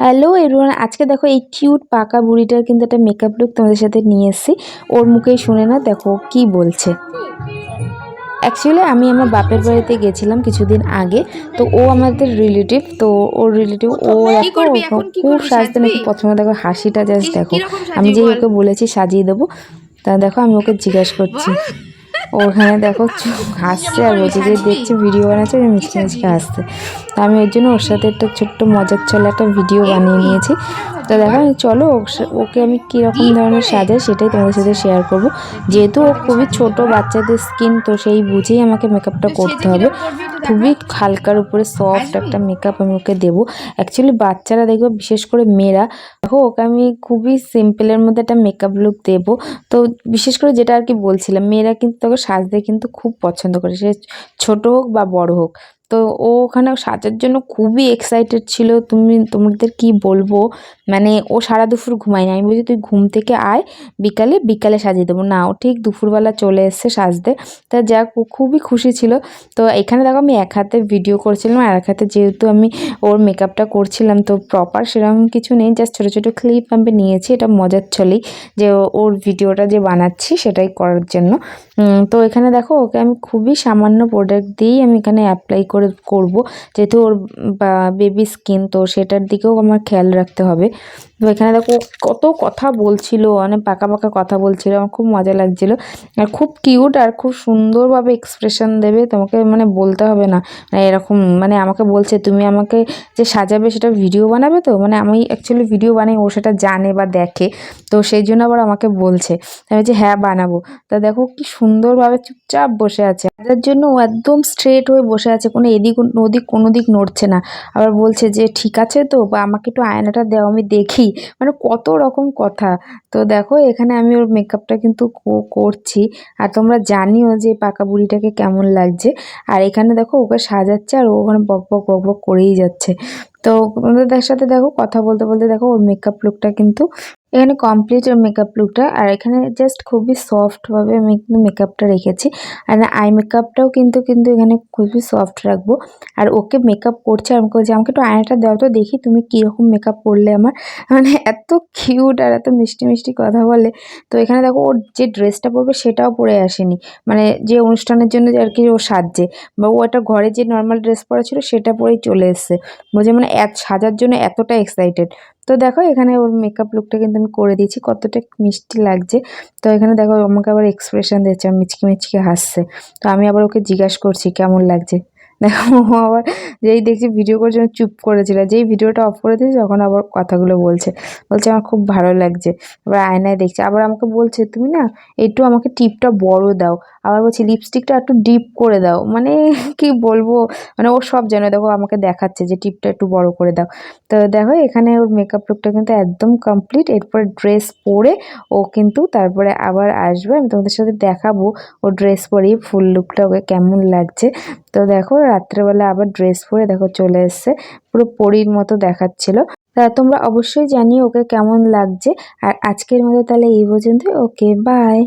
Hello everyone আজকে দেখো এই কিউট পাকা বুড়িটার কিন্তু একটা মেকআপ লুক তোমাদের সাথে নিয়ে এসেছি। ওর মুখেই শুনে না দেখো কি বলছে। অ্যাকচুয়ালি আমি আমার বাপের বাড়িতে গেছিলাম কিছুদিন আগে তো ও আমাদের রিলেটিভ তো ওর রিলেটিভ ও খুব? সাজতে নাকি প্রথমে দেখো হাসিটা জাস্ট দেখো। আমি যে বল? ওকে বলেছি সাজিয়ে দেবো তা দেখো আমি ওকে জিজ্ঞাসা করছি। ওখানে দেখো হাসছে আর বলছে যে দেখছে ভিডিও বানাচ্ছে মিষ্টি মিষ্টি হাসছে। আমি ওর জন্য ওর সাথে একটা ছোট্ট মজার ছলে একটা ভিডিও বানিয়ে নিয়েছি। তো দেখো আমি চলো ওকে আমি কীরকম ধরনের সাজাই সেটাই তোমাদের সাথে শেয়ার করব। যেহেতু ও খুবই ছোট বাচ্চাদের স্কিন তো সেই বুঝেই আমাকে মেকআপটা করতে হবে। খুবই হালকার উপরে সফট একটা মেকআপ আমি ওকে দেবো। অ্যাকচুয়ালি বাচ্চারা দেখবে বিশেষ করে মেয়েরা দেখো ওকে আমি খুবই সিম্পলের মধ্যে একটা মেকআপ লুক দেবো। তো বিশেষ করে যেটা আর কি বলছিলাম মেয়েরা কিন্তু তোকে সাজতে কিন্তু খুব পছন্দ করে। সে ছোট হোক বা বড় হোক। তো ও ওখানে সাজার জন্য খুবই এক্সাইটেড ছিল। তুমি, তোমাদের কি বলব? মানে ও সারা দুপুর ঘুমায় না। আমি বলছি, তুই ঘুম থেকে আয়, বিকালে বিকালে সাজিয়ে দেবো। না, ও ঠিক দুপুরবেলা চলে এসছে সাজতে। তা যাক, ও খুবই খুশি ছিল। তো এখানে দেখো আমি এক হাতে ভিডিও করছিলাম আর এক হাতে যেহেতু আমি ওর মেকআপটা করছিলাম, তো প্রপার সেরকম কিছু নেই। জাস্ট ছোটো ছোটো ক্লিপ আমি নিয়েছি। এটা মজার ছলেই যে ওর ভিডিওটা যে বানাচ্ছি সেটাই করার জন্য। তো এখানে দেখো ওকে আমি খুবই সামান্য প্রোডাক্ট দিয়েই আমি এখানে অ্যাপ্লাই করে করব। যেহেতু ওর বেবি স্কিন তো সেটার দিকেও আমার খেয়াল রাখতে হবে। তো এখানে দেখো, কত কথা বলছিল মানে পাকা পাকা কথা বলছিল, আমার খুব মজা লাগছিল। আর খুব কিউট আর খুব সুন্দরভাবে এক্সপ্রেশন দেবে, তোমাকে মানে বলতে হবে না। মানে এরকম মানে আমাকে বলছে, তুমি আমাকে যে সাজাবে সেটা ভিডিও বানাবে তো? মানে আমি অ্যাকচুয়ালি ভিডিও বানাই, ও সেটা জানে বা দেখে। তো সেই জন্য আবার আমাকে বলছে। আমি হ্যাঁ বানাবো। তা দেখো কি সুন্দরভাবে চুপচাপ বসে আছে। যার জন্য ও একদম স্ট্রেট হয়ে বসে আছে, কোনো এদিক ওদিক কোনো দিক নড়ছে না। আবার বলছে যে, ঠিক আছে তো, বা আমাকে একটু আয়নাটা দাও, আমি দেখি। মানে কত রকম কথা। তো দেখো, এখানে আমি ওর মেকআপটা কিন্তু করছি। আর তোমরা জানিও যে, পাকা বুড়িটাকে কেমন লাগছে। আর এখানে দেখো, ওকে সাজাচ্ছে আর ও ওখানে বক বক বক বক করেই যাচ্ছে। তো ওদের সাথে দেখো কথা বলতে বলতে দেখো ওর মেকআপ লুকটা কিন্তু এখানে কমপ্লিট ওর মেকআপ লুকটা আর এখানে জাস্ট খুবই সফটভাবে আমি কিন্তু মেকআপটা রেখেছি। আর আই মেকআপটাও কিন্তু কিন্তু এখানে খুবই সফট রাখব। আর ওকে মেকআপ করছে আর আমাকে আমাকে একটু আয়নাটা দাও তো, দেখি তুমি কীরকম মেকআপ করলে আমার। মানে এত কিউট আর এত মিষ্টি মিষ্টি কথা বলে। তো এখানে দেখো ওর যে ড্রেসটা পরবে সেটাও পরে আসেনি। মানে যে অনুষ্ঠানের জন্য যে আর কি ও সাজছে। বা ও একটা ঘরে যে নর্মাল ড্রেস পরা ছিল সেটা পরেই চলে এসছে। বলছে মানে এত, সাজার জন্য এতটা এক্সাইটেড তো দেখো এখানে ওর মেকআপ লুকটা কিন্তু আমি করে দিয়েছি, কতটা মিষ্টি লাগছে। তো এখানে দেখো আমাকে আবার এক্সপ্রেশন দিচ্ছে মিচকি মিচকি হাসছে। তো আমি আবার ওকে জিজ্ঞাসা করছি, কেমন লাগছে? দেখো আবার যেই দেখছি ভিডিও করছে চুপ করেছিল। যেই ভিডিওটা অফ করে দিয়েছে, তখন আবার কথাগুলো বলছে। বলছে, আমার খুব ভালো লাগছে। এবার আয়নায় দেখছে। আবার আমাকে বলছে, তুমি না একটু আমাকে টিপটা বড় দাও। আবার বলছি, লিপস্টিকটা একটু ডিপ করে দাও। মানে কি বলব? মানে ও সব জানে। দেখো আমাকে দেখাচ্ছে যে টিপটা একটু বড় করে দাও। তো দেখো, এখানে ওর মেকআপ লুকটা কিন্তু একদম কমপ্লিট এরপর ড্রেস পরে ও কিন্তু তারপরে আবার আসবে। আমি তোমাদের সাথে দেখাবো ও ড্রেস পরেই ফুল লুকটা ওকে কেমন লাগছে। তো দেখো, রাত্রেবেলা আবার ড্রেস পরে দেখো চলে এসছে। পুরো পরীর মতো দেখাচ্ছিল। তা তোমরা অবশ্যই জানিও ওকে কেমন লাগছে। আর আজকের মতো তাহলে এই পর্যন্ত ওকে বাই